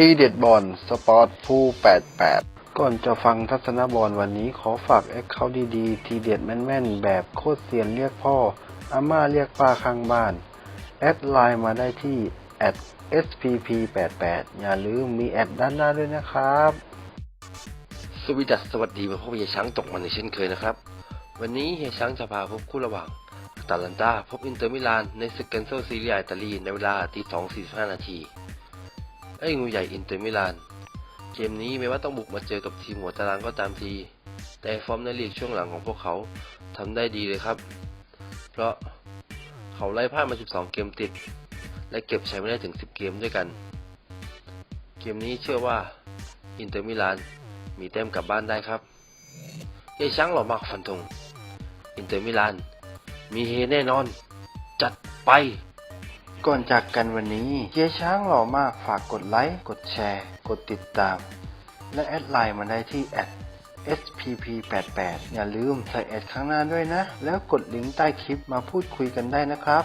ทีเด็ดบอลสปอร์ตฟู88 ก่อนจะฟังทัศนบอลวันนี้ขอฝากแอคเคาท์ดีๆ ทีเด็ดแม่นๆ แบบโคตรเซียนเรียกพ่อ อาม่าเรียกป้าข้างบ้าน แอดไลน์มาได้ที่ @spp88 อย่าลืมมีแอดด้านหน้าด้วยนะครับ สวีดัสสวัสดีมาพบเฮียช้างตกมันในเช่นเคยนะครับ วันนี้เฮียช้างจะพาพบคู่ระหว่างตาลันตาพบอินเตอร์มิลานในศึกแกนเซซีเรียอิตาลีในเวลาตีสองสี่สิบห้านาที ไอ้งูใหญ่อินเตอร์มิลาน เกมนี้แม้ว่าต้องบุกมาเจอกับทีมหัวตารางก็ตามที แต่ฟอร์มในลีกช่วงหลังของพวกเขาทำได้ดีเลยครับ เพราะเขาไล่พ่ายมา 12 เกมติด และเก็บชัยมาได้ถึง 10 เกมด้วยกัน เกมนี้เชื่อว่าอินเตอร์มิลานมีแต้มกลับบ้านได้ครับเฮช้างหล่อมากฟันธงอินเตอร์มิลานมีเฮแน่นอน จัดไป ก่อนจากกันวันนี้เฮียช้างหล่อมากฝากกดไลค์ กดแชร์ กดติดตาม และแอดไลน์มาได้ที่ spp88 อย่าลืมใส่แอดข้างหน้าด้วยนะ แล้วกดลิงก์ใต้คลิปมาพูดคุยกันได้นะครับ